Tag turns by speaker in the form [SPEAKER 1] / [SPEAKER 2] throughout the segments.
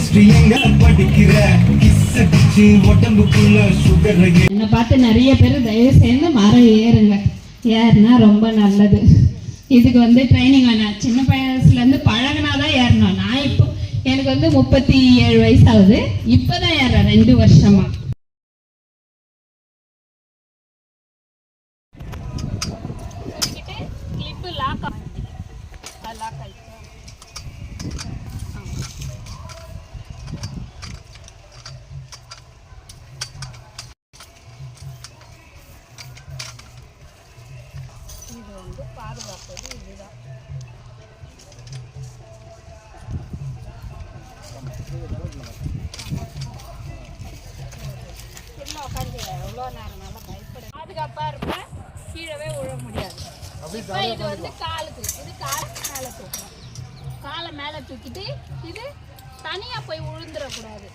[SPEAKER 1] Chemistry எங்க படிக்கிற? Kiss அடிச்சு உடம்புக்குள்ள சுகர்
[SPEAKER 2] என்னை பார்த்து நிறைய பேர் தயவு செய்து மரம் ஏறுங்க. ஏறுனா ரொம்ப நல்லது. இதுக்கு வந்து ட்ரைனிங் வேணாம் சின்ன வயசுலேருந்து பழகினா தான் ஏறணும். நான் இப்போ எனக்கு வந்து முப்பத்தி ஏழு வயசு ஆகுது இப்போ தான் ஏறுறேன் ரெண்டு வருஷமா கிளிப்பு லாக் லாக் ஆயிடுச்சு. இப்போ இது வந்து காலுக்கு இது காலை மேலே தூக்கணும். காலை மேலே தூக்கிட்டு இது தனியாக போய் விழுந்துடக்கூடாது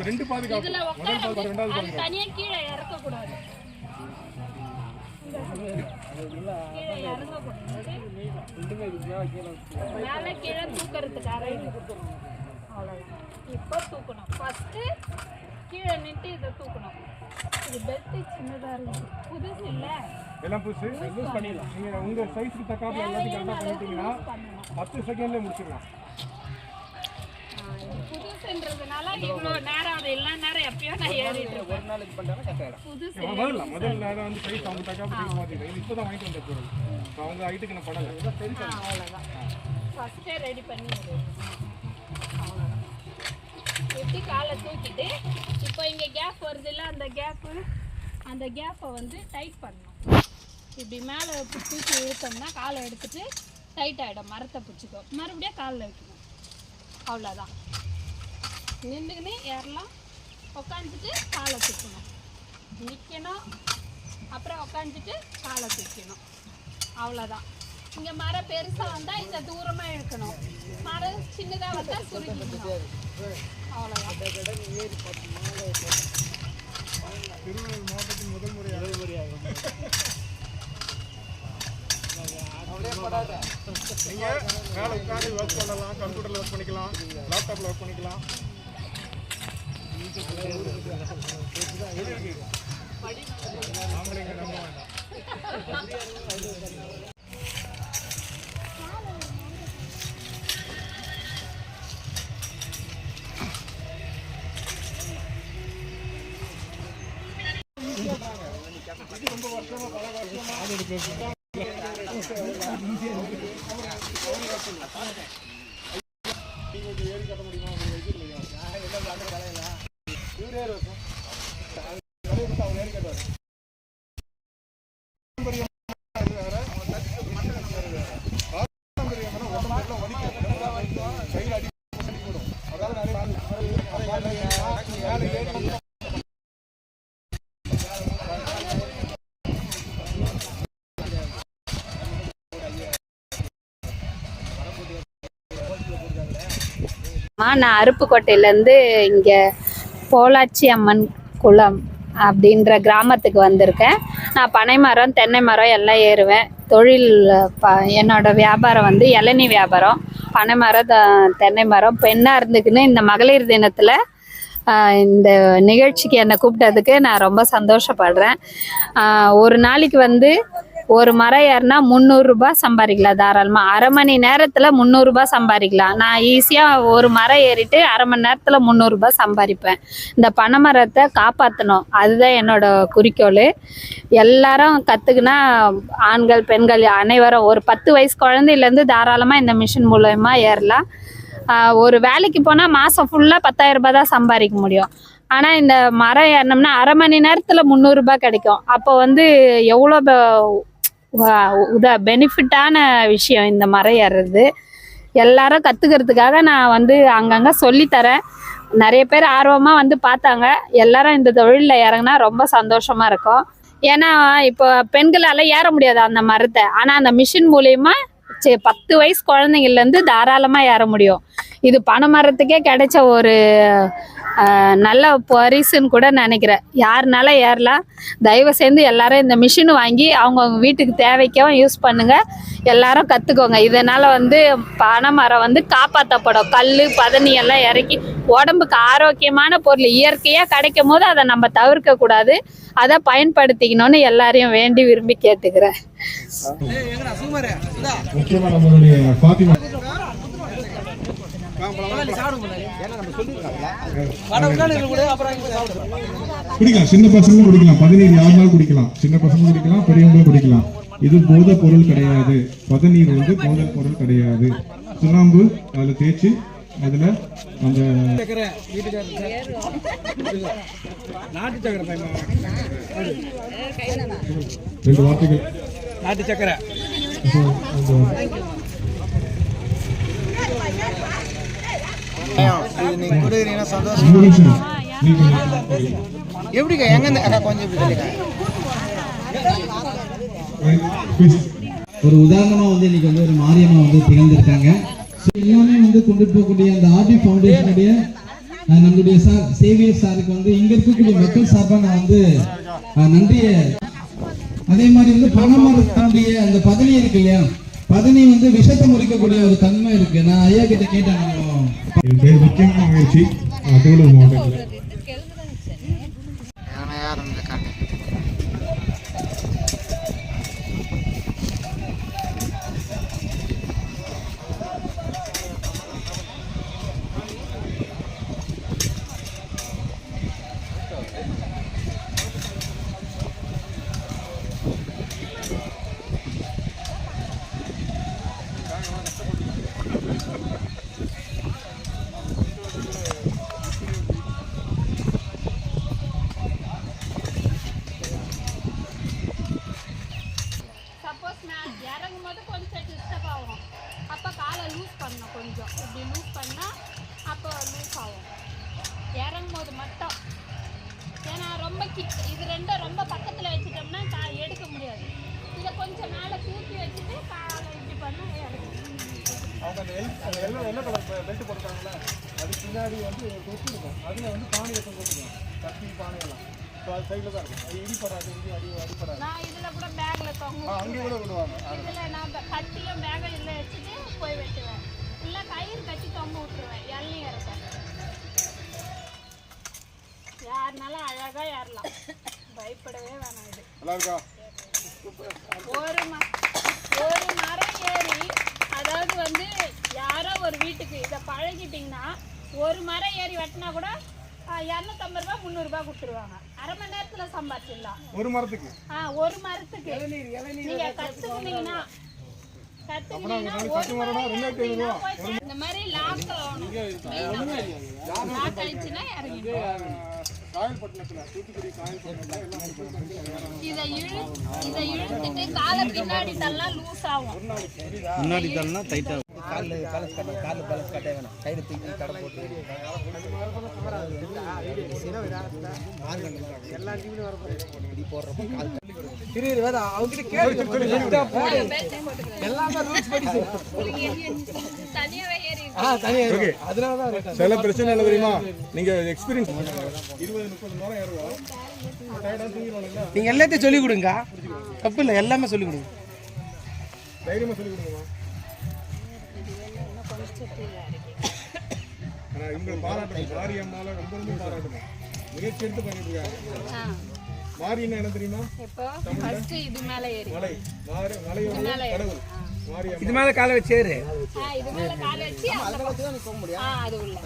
[SPEAKER 3] ரெண்டு பாதுகாப்பு
[SPEAKER 2] இதுல உட்கார அது தனியா கீழே இறக்க கூடாது கீழே இறங்க கூடாது மேல கீழே தூக்கறதுக்காக இது. அவ்வளவுதான். இப்போ தூக்கணும். ஃபர்ஸ்ட் கீழே நின்று இதை தூக்கணும். இது பெல்ட் சின்னதா இருக்கு. புதுசு இல்ல.
[SPEAKER 3] எல்லாம் புதுசு? யூஸ் பண்ணிடலாம். நீங்கள் உங்கள் சைஸுக்கு தக்காப்புல எல்லாத்தையும் கரெக்டாக பண்ணிட்டீங்கன்னா பத்து செகண்ட்ல முடிச்சிடலாம்.
[SPEAKER 2] புதுசுன்றதுனால இவ்வளோ நேரம் அது எல்லா நேரம் எப்பயோ நான் ஏறிட்டு புதுசு
[SPEAKER 3] முதல்ல முதல் நேரம் வந்து சைஸ் அவங்க சைஸ் மாற்றிட்டேன் இப்போ தான் வாங்கிட்டு வந்த பொருள். அவங்க ஹைட்டுக்கு நான்
[SPEAKER 2] அவ்வளவுதான். ஃபர்ஸ்டே ரெடி பண்ணி விடு. அவ்வளவுதான். எப்படி காலை தூக்கிட்டு இப்போ இங்கே கேப் வருது இல்லை? அந்த கேப்பு அந்த கேப்பை வந்து டைட் பண்ணணும். இப்படி மேலே தூக்கி இழுத்தோம்னா காலை எடுத்துட்டு டைட் ஆகிடும் மரத்தை பிடிச்சிக்கோ. மறுபடியும் காலில் வைக்கணும். அவ்வளோதான் நின்றுக்குன்னு ஏறலாம். உக்காந்துட்டு காலை தூக்கணும். நிற்கணும் அப்புறம் உக்காந்துட்டு காலை தூக்கணும். அவ்வளோதான் இங்கே மரம் பெருசாக வந்தால் இந்த தூரமாக இழுக்கணும். மரம் சின்னதாக வந்தால் சுருக்கிக்கணும் அவ்வளோதான்
[SPEAKER 3] திருவள்ளூர் மாவட்டத்தின் முதல் முறை முதல் முறையாக. நீங்கள் மேலே உட்காந்து ஒர்க் பண்ணலாம் கம்ப்யூட்டரில் ஒர்க் பண்ணிக்கலாம் லேப்டாப்பில் ஒர்க் பண்ணிக்கலாம். நம்ப வேண்டாம்.
[SPEAKER 4] Thank you. நான் அருப்புக்கோட்டையிலேருந்து இங்கே போலாச்சி அம்மன் குளம் அப்படின்ற கிராமத்துக்கு வந்திருக்கேன். நான் பனை மரம் தென்னை மரம் எல்லாம் ஏறுவேன். தொழில் ப என்னோடய வியாபாரம் வந்து இளநீ வியாபாரம். பனை மரம் த- தென்னை மரம் பெண்ணாக இருந்துக்குன்னு இந்த மகளிர் தினத்தில் இந்த நிகழ்ச்சிக்கு என்னை கூப்பிட்டதுக்கு நான் ரொம்ப சந்தோஷப்படுறேன். ஒரு நாளைக்கு வந்து ஒரு மரம் ஏறினா முந்நூறுரூபா சம்பாதிக்கலாம் தாராளமாக அரை மணி நேரத்தில் முந்நூறுரூபா சம்பாதிக்கலாம். நான் ஈஸியாக ஒரு மரம் ஏறிட்டு அரை மணி நேரத்தில் முந்நூறுரூபா சம்பாதிப்பேன். இந்த பனை மரத்தை காப்பாற்றணும் அதுதான் என்னோட குறிக்கோள். எல்லாரும் கற்றுக்குனா ஆண்கள் பெண்கள் அனைவரும் ஒரு பத்து வயசு குழந்தையிலேருந்து தாராளமாக இந்த மிஷின் மூலயமா ஏறலாம். ஒரு வேலைக்கு போனால் மாதம் ஃபுல்லாக பத்தாயிரம் ரூபாய் தான் சம்பாதிக்க முடியும். ஆனால் இந்த மரம் ஏறினோம்னா அரை மணி நேரத்தில் முந்நூறுரூபா கிடைக்கும். அப்போ வந்து எவ்வளோ உத பெனிஃபிட்டான விஷயம் இந்த மரம் ஏறுறது எல்லாரும் கற்றுக்கிறதுக்காக நான் வந்து அங்கங்கே சொல்லித்தரேன் நிறைய பேர் ஆர்வமாக வந்து பார்த்தாங்க. எல்லாரும் இந்த தொழிலில் இறங்கினா ரொம்ப சந்தோஷமாக இருக்கும். ஏன்னா இப்போ பெண்களால் ஏற முடியாது அந்த மரத்தை. ஆனால் அந்த மிஷின் மூலயமா சரி பத்து வயசு குழந்தைங்கள்லேருந்து தாராளமாக ஏற முடியும். இது பனை மரத்துக்கே கிடைச்ச ஒரு நல்ல பரிசுன்னு கூட நினைக்கிறேன். யாருனால ஏறலாம். தயவு செய்து எல்லாரும் இந்த மிஷின் வாங்கி அவங்கவுங்க வீட்டுக்கு தேவைக்கும் யூஸ் பண்ணுங்க. எல்லாரும் கற்றுக்கோங்க இதனால் வந்து பனை மரம் வந்து காப்பாற்றப்படும் கல் பதனி எல்லாம் இறக்கி உடம்புக்கு ஆரோக்கியமான பொருள் இயற்கையாக கிடைக்கும் போது அதை நம்ம தவிர்க்க கூடாது. அதை பயன்படுத்திக்கணும்னு எல்லாரையும் வேண்டி விரும்பி கேட்டுக்கிறேன்.
[SPEAKER 3] குடிக்கலாம். சின்ன பசங்களும் குடிக்கலாம். பதினீர் யாருனாலும் குடிக்கலாம். சின்ன பசங்களும் குடிக்கலாம் பெரியவங்களும் குடிக்கலாம். இது போதை பொருள் கிடையாது. பதநீர் வந்து போதை பொருள் கிடையாது. சுண்ணாம்பு அதில் தேய்ச்சி அதில் அந்த
[SPEAKER 5] நாட்டு சக்கரை பையன்
[SPEAKER 3] ரெண்டு வார்த்தைகள்.
[SPEAKER 5] நாட்டு சக்கரை.
[SPEAKER 3] So, அந்த
[SPEAKER 6] கொடுக்குறீங்கன்னா சந்தோஷம் எப்படிக்கா அக்கா கொஞ்சம் இப்படி சொல்லிக்கா.
[SPEAKER 7] ஒரு உதாரணமா வந்து இன்னைக்கு வந்து ஒரு மாரியம்மா வந்து திகழ்ந்திருக்காங்க ஸோ எல்லாமே வந்து கொண்டு போகக்கூடிய அந்த ஆர்டி ஃபவுண்டேஷனுடைய நம்முடைய நம்மளுடைய சார் சேவியர் சாருக்கு வந்து இங்க இருக்கக்கூடிய மக்கள் சார்பாக நான் வந்து அஹ், நன்றியை. அதே மாதிரி வந்து பணமரத்தினுடைய அந்த பதவி இருக்கு இல்லையா? பதனி வந்து விஷத்தை முறிக்கக்கூடிய ஒரு தன்மை இருக்கு. நான் ஐயா கிட்ட கேட்டேன்
[SPEAKER 3] என் பேர் முக்கியமான முயற்சி திருவள்ளூர் மாவட்டத்தில். பெல்ட் போட்டுருக்காங்களா அது பின்னாடி வந்து தொட்டி இருக்கும் அதில் வந்து பானை எடுத்து போட்டுருக்கோம் கத்தி பானையெல்லாம். ஸோ அது சைடில் தான் இருக்கும். அது இடிப்படாது இடி அடி அடிப்படாது
[SPEAKER 2] நான் இதில் கூட பேக்கில் தொங்க
[SPEAKER 3] ஆ அங்கேயும் கூட விடுவாங்க
[SPEAKER 2] இதில் நான் கட்டியும் பேகம் இதில் வச்சுட்டு போய் வெட்டுவேன். இல்லை கயிறு கட்டி தொங்க விட்டுருவேன். இளநீ இறப்பேன் யாருனாலும் அழகாக ஏறலாம். பயப்படவே வேணாம் இது.
[SPEAKER 3] நல்லா இருக்கா
[SPEAKER 2] ஒரு மரம் ஏறி அதாவது வந்து யாரோ ஒரு வீட்டுக்கு இதை பழகிட்டிங்கன்னா ஒரு மரம் ஏறி வெட்டினா கூட இரநூத்தம்பது ரூபா முந்நூறுரூபா கொடுத்துருவாங்க. அரை மணி நேரத்தில் சம்பாதிச்சிடலாம்.
[SPEAKER 3] ஒரு மரத்துக்கு?
[SPEAKER 2] ஆ ஒரு மரத்துக்கு. நீங்க கத்துக்கிட்டீங்கன்னா கத்துக்கிட்டீங்கன்னா ஒரு மரம் ஏறுனீங்கன்னா போய் இந்த மாதிரி லாக் ஆகணும். லாக்
[SPEAKER 3] பட்டணத்தில் எல்லாம்
[SPEAKER 2] இதை இழு இதை இழுத்துட்டு காலை பின்னாடி தள்ளா லூஸ் ஆகும்.
[SPEAKER 5] முன்னாடி தள்ளனா டைட்டா
[SPEAKER 6] காலில் பேலன்ஸ் கட்ட காலில் பேலன்ஸ் கட்டே வேணாம். கையில் தூக்கி கடை போட்டு இப்படி போடுறப்ப கால் அவங்ககிட்ட கேட்டு எல்லாமே ரூல்ஸ் படி.
[SPEAKER 3] சில பிரச்சனை இல்லை தெரியுமா? நீங்கள் எக்ஸ்பீரியன்ஸ் இருபது முப்பது ஏறுவோம்
[SPEAKER 6] நீங்க எல்லாத்தையும் சொல்லிக் கொடுங்க. தப்பு இல்லை எல்லாமே சொல்லிக் கொடுங்க.
[SPEAKER 3] தைரியமாக சொல்லிக் கொடுங்கம்மா. ஆனால் இவங்களை பாராட்டணும் மாரி அம்மாவை ரொம்ப ரொம்ப பாராட்டணும் முயற்சி எடுத்து பண்ணிட்டு இருக்காங்க மாரின்னா என்ன தெரியுமா
[SPEAKER 2] ஃபர்ஸ்ட் இது மேல ஏறி.
[SPEAKER 3] மலை. மாரி மலையோட கடவுள். மாரி அம்மா
[SPEAKER 6] இது மேலே காலை வச்சேரு
[SPEAKER 2] ஆ இது மேல கால வச்சு அந்த பக்கம். ஆ அது உள்ள.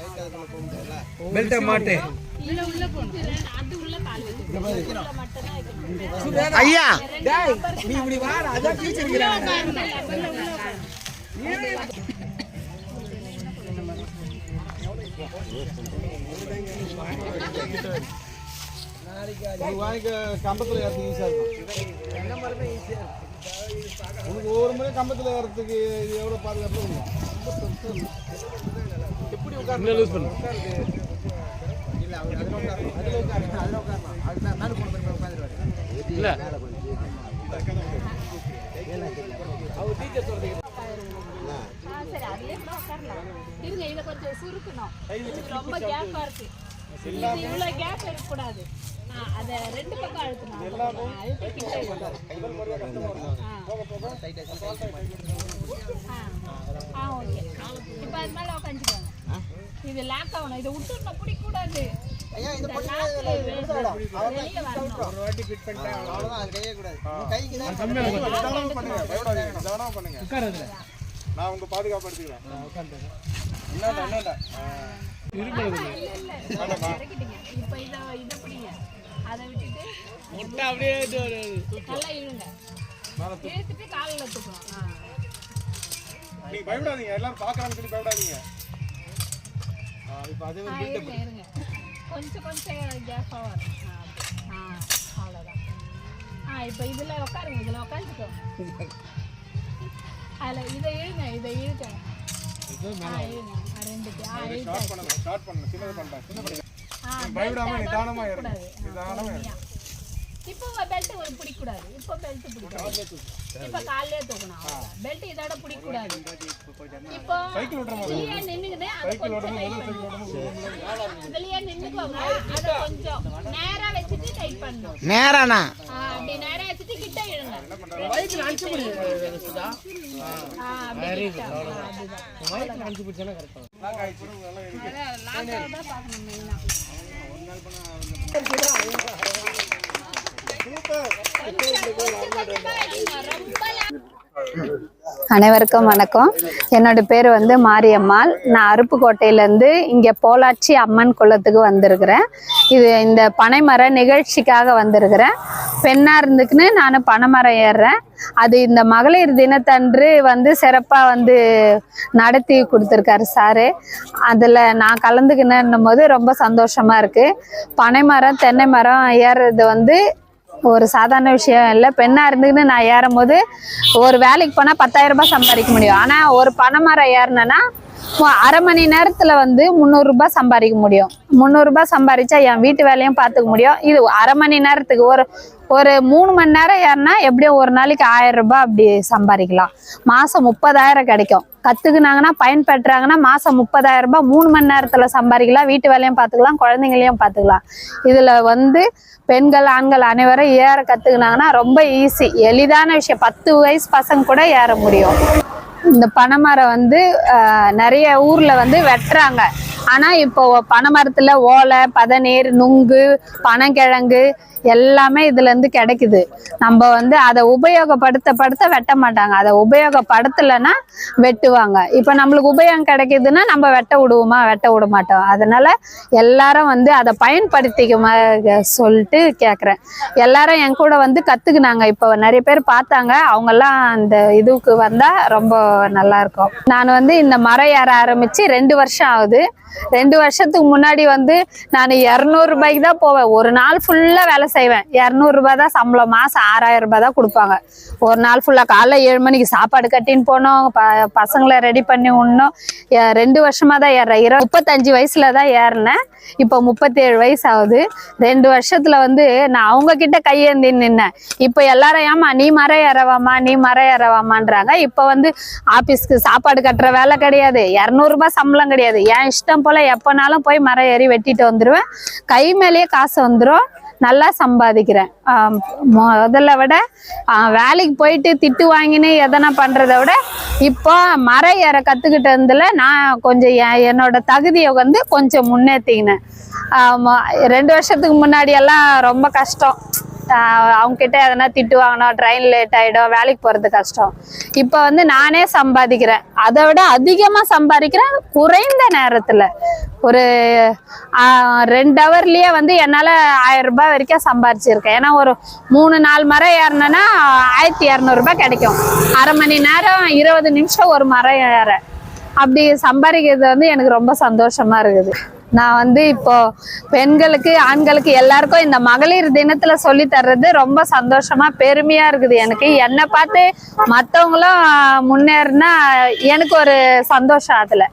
[SPEAKER 6] பெல்ட்டை மாட்டு.
[SPEAKER 2] உள்ள உள்ள போணும் அது உள்ள கால் வச்சு உள்ள மட்டும் தான் வைக்கணும்
[SPEAKER 6] ஐயா! டேய் நீ இப்படி வா அதான் ஃபியூச்சர்
[SPEAKER 5] வாங்கிக்க கம்பத்தில் ஈஸியாக இருக்கும்.
[SPEAKER 6] ஈஸியா
[SPEAKER 5] உனக்கு ஒவ்வொரு முறை கம்பத்தில் ஏறதுக்கு எவ்வளோ பாதுகாப்பு இருக்கும்?
[SPEAKER 6] எப்படி உட்கார்ந்து
[SPEAKER 5] இன்னும் லூஸ் பண்ணு.
[SPEAKER 6] இல்ல அவர் அதுல உட்காரணும் அதுல உட்காரணும் அதுல உட்காரணும் அதுதான் மேல போன பிறகு உட்காந்துருவாரு
[SPEAKER 5] இல்லை
[SPEAKER 6] அவர் டீச்சர் சொல்றது
[SPEAKER 2] ஆ சரி அதுலயே கூட உட்காரலாம். இருங்க இதை கொஞ்சம் சுருக்கணும். இது ரொம்ப கேப்பா இருக்கு. இது இவ்வளோ கேப் இருக்கக்கூடாது. அதை ரெண்டு பக்கம் அழுத்தணும். அழுத்தி கிட்ட. ஆ. ஆ. ஓகே. இப்போ அது மேலே உட்காந்துக்கோங்க இது லாக் ஆகணும். இதை விட்டு பிடிக்கக்கூடாது. இந்த lock வெளியே வரணும்.
[SPEAKER 6] ஒரு வாட்டி ஃபிட் பண்ணிட்டேன் அவ்வளவுதான். அது கையே கூடாது கைக்கு தான்
[SPEAKER 5] நிதானமா பண்ணுங்க. பயப்படாதீங்க நிதானமா பண்ணுங்க. நான் உங்க பாதுகாப்பு எடுத்துக்கிறேன் என்னடா என்னடா?
[SPEAKER 2] இல்ல இல்ல இறக்கிட்டீங்க இப்போ இதை இதை பிடிங்க. அதை விட்டுட்டு
[SPEAKER 6] முட்டை அப்படியே
[SPEAKER 2] நல்லா இழுங்க இழுத்துட்டு காலில் ஆ.
[SPEAKER 5] நீங்க பயப்படாதீங்க. எல்லாரும் பாக்குறாங்கன்னு சொல்லி பயப்படாதீங்க.
[SPEAKER 6] இப்போ அது
[SPEAKER 2] இருங்க கொஞ்சம் கொஞ்சம் கேப்பாக வரும். ஆ, அப்படி. ஆ அவ்வளோதான் ஆ இப்போ இதில் உட்காருங்க. இதில் உட்காந்துக்கோ. அதில் இதை இழுங்க இதை இழுங்க. இப்போ பெல்ட் ஒரு பிடிக்கக்கூடாது. இப்போ பெல்ட் பிடிக்கணும் இப்போ காலையிலே தூக்கணும் பெல்ட் இதோட பிடிக்கக்கூடாது. இப்போ நின்னுக்கிட்டு அதை கொஞ்சம் இதுலயே நின்னுக்கோங்க. அதை கொஞ்சம் நேரா வச்சுட்டு டைட் பண்ணணும். ஆ, அப்படி நேரா
[SPEAKER 6] பிடிச்சானா
[SPEAKER 2] லாக்காக தான் பார்க்கணும் மெயினா
[SPEAKER 4] அனைவருக்கும் வணக்கம். என்னோட பேர் வந்து மாரியம்மாள். நான் அருப்புக்கோட்டையிலேருந்து இங்கே போலாட்சி அம்மன் குளத்துக்கு வந்திருக்கிறேன். இது இந்த பனைமர நிகழ்ச்சிக்காக வந்திருக்கிறேன். பெண்ணாக இருந்துக்குன்னு நான் பனைமரம் ஏறுறேன். அது இந்த மகளிர் தினத்தன்று வந்து சிறப்பாக வந்து நடத்தி கொடுத்துருக்காரு சாரு. அதில் நான் கலந்துக்கினேன்னும் போது ரொம்ப சந்தோஷமாக இருக்குது பனைமரம் தென்னை மரம் ஏறுறது வந்து ஒரு சாதாரண விஷயம் இல்லை. பெண்ணாக இருந்துக்கிட்டு நான் ஏறும்போது ஒரு வேலைக்கு போனால் பத்தாயிரம் ரூபாய் சம்பாதிக்க முடியும். ஆனால் ஒரு பனைமரம் ஏறினேன்னா அரை மணி நேரத்தில் வந்து முந்நூறுரூபா சம்பாதிக்க முடியும். முந்நூறுரூபா சம்பாதிச்சா என் வீட்டு வேலையும் பார்த்துக்க முடியும். இது அரை மணி நேரத்துக்கு ஒரு ஒரு மூணு மணி நேரம் ஏறினா எப்படியும் ஒரு நாளைக்கு ஆயிரம் ரூபாய் அப்படி சம்பாதிக்கலாம். மாதம் முப்பதாயிரம் கிடைக்கும். கற்றுக்குனாங்கன்னா பயன்பெற்றாங்கன்னா மாதம் முப்பதாயிரம் ரூபாய் மூணு மணி நேரத்தில் சம்பாதிக்கலாம். வீட்டு வேலையும் பார்த்துக்கலாம் குழந்தைங்களையும் பார்த்துக்கலாம். இதில் வந்து பெண்கள் ஆண்கள் அனைவரும் ஏற கற்றுக்குனாங்கன்னா ரொம்ப ஈஸி எளிதான விஷயம். பத்து வயசு பசங்க கூட ஏற முடியும். இந்த பனைமரம் வந்து நிறைய ஊரில் வந்து வெட்டுறாங்க. ஆனால் இப்போ பனைமரத்தில் ஓலை பதநீர் நுங்கு பனங்கிழங்கு எல்லாமே இதுலேருந்து கிடைக்குது. நம்ம வந்து அதை உபயோகப்படுத்த படுத்த வெட்ட மாட்டாங்க. அதை உபயோகப்படுத்தலைன்னா வெட்டுவாங்க. இப்போ நம்மளுக்கு உபயோகம் கிடைக்குதுன்னா நம்ம வெட்ட விடுவோமா? வெட்ட விட மாட்டோம். அதனால எல்லாரும் வந்து அதை பயன்படுத்திக்குமா சொல்லிட்டு கேட்குறேன் எல்லாரும் என் கூட வந்து கற்றுக்குனாங்க இப்போ நிறைய பேர் பார்த்தாங்க. அவங்கெல்லாம் அந்த இதுக்கு வந்தால் ரொம்ப நல்லா இருக்கும். நான் வந்து இந்த மரம் ஏற ஆரம்பிச்சு ரெண்டு வருஷம் ஆகுது. ரெண்டு வருஷத்துக்கு முன்னாடி வந்து நான் இரநூறுபாய்க்கு தான் போவேன். ஒரு நாள் ஃபுல்லாக வேலை செய்வேன். இரநூறுபா தான் சம்பளம். மாதம் ஆறாயிரம் ரூபாய் தான் கொடுப்பாங்க. ஒரு நாள் ஃபுல்லாக காலைல ஏழு மணிக்கு சாப்பாடு கட்டின்னு போனோம். ப பசங்களை ரெடி பண்ணி உண்ணும். ரெண்டு வருஷமாக தான் ஏறுறேன் இரு முப்பத்தஞ்சு வயசில் தான் ஏறினேன். இப்போ முப்பத்தேழு வயசு ஆகுது. ரெண்டு வருஷத்தில் வந்து நான் அவங்க கிட்ட கையேந்தி நின்னேன். இப்போ எல்லாரும் ஏமா நீ மர ஏறவாமா நீ மர ஏறவாமான்றாங்க இப்போ வந்து ஆஃபீஸ்க்கு சாப்பாடு கட்டுற வேலை கிடையாது. இரநூறுபா சம்பளம் கிடையாது. என் இஷ்டம் போல் எப்போனாலும் போய் மரம் ஏறி வெட்டிட்டு வந்துடுவேன் கை மேலேயே காசு வந்துடும் நல்லா சம்பாதிக்கிறேன். முதல்ல விட வேலைக்கு போயிட்டு திட்டு வாங்கினு எதனா பண்ணுறத விட இப்போ மரம் ஏற கற்றுக்கிட்டதுல நான் கொஞ்சம் என் என்னோட தகுதியை வந்து கொஞ்சம் முன்னேற்றிக்கினேன் ரெண்டு வருஷத்துக்கு முன்னாடியெல்லாம் ரொம்ப கஷ்டம். ஆஹ் அவங்க எதனா திட்டு வாங்கணும் ட்ரெயின் லேட் ஆகிடும் வேலைக்கு போகிறது கஷ்டம். இப்போ வந்து நானே சம்பாதிக்கிறேன். அதை விட அதிகமாக சம்பாதிக்கிறேன் குறைந்த நேரத்தில். ஒரு ரெண்டு ஹவர்லேயே வந்து என்னால் ஆயிரம் ரூபாய் வரைக்கும் சம்பாரிச்சிருக்கேன் ஏன்னா ஒரு மூணு நாலு மரம் ஏறினேன்னா ஆயிரத்தி இரநூறுபா கிடைக்கும். அரை மணி நேரம் இருபது நிமிஷம் ஒரு மரம் ஏற. அப்படி சம்பாதிக்கிறது வந்து எனக்கு ரொம்ப சந்தோஷமாக இருக்குது. நான் வந்து இப்போ பெண்களுக்கு ஆண்களுக்கு எல்லாருக்கும் இந்த மகளிர் தினத்துல சொல்லி தர்றது ரொம்ப சந்தோஷமா பெருமையா இருக்குது எனக்கு. என்னை பார்த்து மற்றவங்களும் முன்னேறினா எனக்கு ஒரு சந்தோஷம் அதுல.